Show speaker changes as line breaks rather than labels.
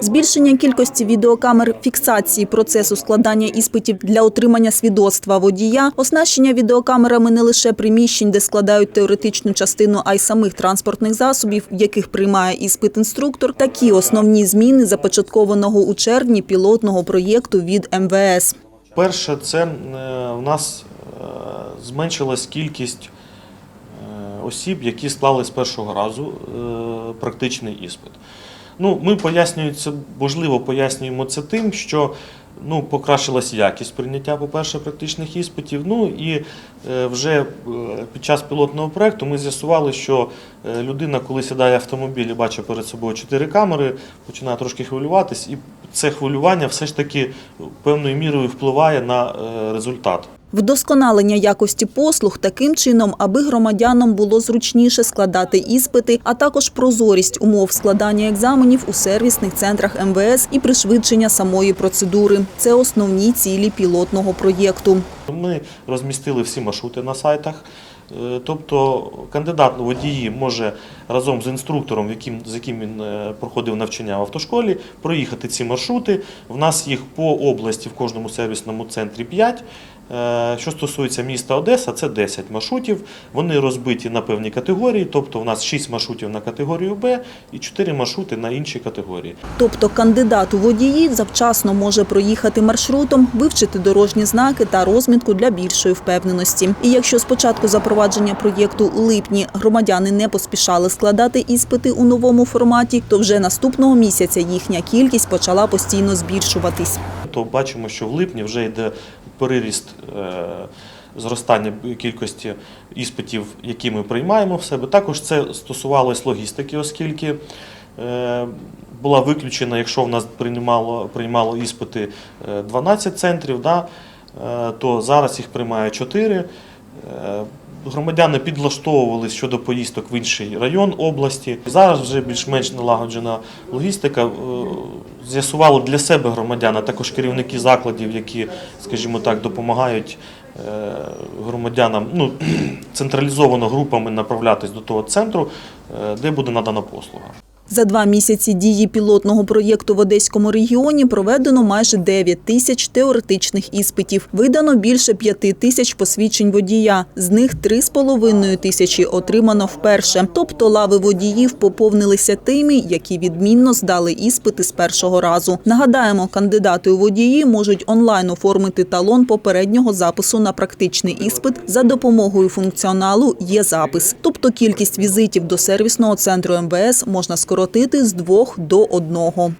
Збільшення кількості відеокамер фіксації процесу складання іспитів для отримання свідоцтва водія, оснащення відеокамерами не лише приміщень, де складають теоретичну частину, а й самих транспортних засобів, в яких приймає іспит інструктор. Такі основні зміни започаткованого у червні пілотного проєкту від МВС.
Перше, це е, в нас е, зменшилась кількість е, осіб, які склали з першого разу практичний іспит. Ну, ми пояснюємо можливо, пояснюємо це тим, що ну, покращилась якість прийняття, по-перше, практичних іспитів. Ну і е, вже е, під час пілотного проекту ми з'ясували, що е, людина, коли сідає в автомобіль і бачить перед собою чотири камери, починає трошки хвилюватись, і це хвилювання все ж таки певною мірою впливає на результат.
Вдосконалення якості послуг таким чином, аби громадянам було зручніше складати іспити, а також прозорість умов складання екзаменів у сервісних центрах МВС і пришвидшення самої процедури. Це основні цілі пілотного проєкту.
Ми розмістили всі маршрути на сайтах. Е, Тобто кандидат водії може разом з інструктором, з яким він е, проходив навчання в автошколі, проїхати ці маршрути. В нас їх по області в кожному сервісному центрі 5. Е, Що стосується міста Одеса, це 10 маршрутів. Вони розбиті на певні категорії, тобто в нас 6 маршрутів на категорію Б і 4 маршрути на інші категорії.
Тобто кандидат у водії завчасно може проїхати маршрутом, вивчити дорожні знаки та розмітку для більшої впевненості. І якщо спочатку запровадження проєкту у липні громадяни не поспішали складати іспити у новому форматі, то вже наступного місяця їхня кількість почала постійно збільшуватись.
То бачимо, що в липні вже йде переріст е, зростання кількості іспитів, які ми приймаємо в себе. Також це стосувалось логістики, оскільки е, була виключена, якщо в нас приймало, приймало іспити е, 12 центрів, да, е, то зараз їх приймає 4. Е, Громадяни підлаштовувалися щодо поїздок в інший район області. Зараз вже більш-менш налагоджена логістика. З'ясували для себе громадяни, також керівники закладів, які, скажімо так, допомагають е, громадянам ну, централізовано групами направлятись до того центру, е, де буде надана послуга.
За два місяці дії пілотного проєкту в Одеському регіоні проведено майже 9 тисяч теоретичних іспитів. Видано більше 5 тисяч посвідчень водія. З них 3,5 тисячі отримано вперше. Тобто лави водіїв поповнилися тими, які відмінно здали іспити з першого разу. Нагадаємо, кандидати у водії можуть онлайн оформити талон попереднього запису на практичний іспит за допомогою функціоналу «Є запис». Тобто кількість візитів до сервісного центру МВС можна скоротити з двох до одного.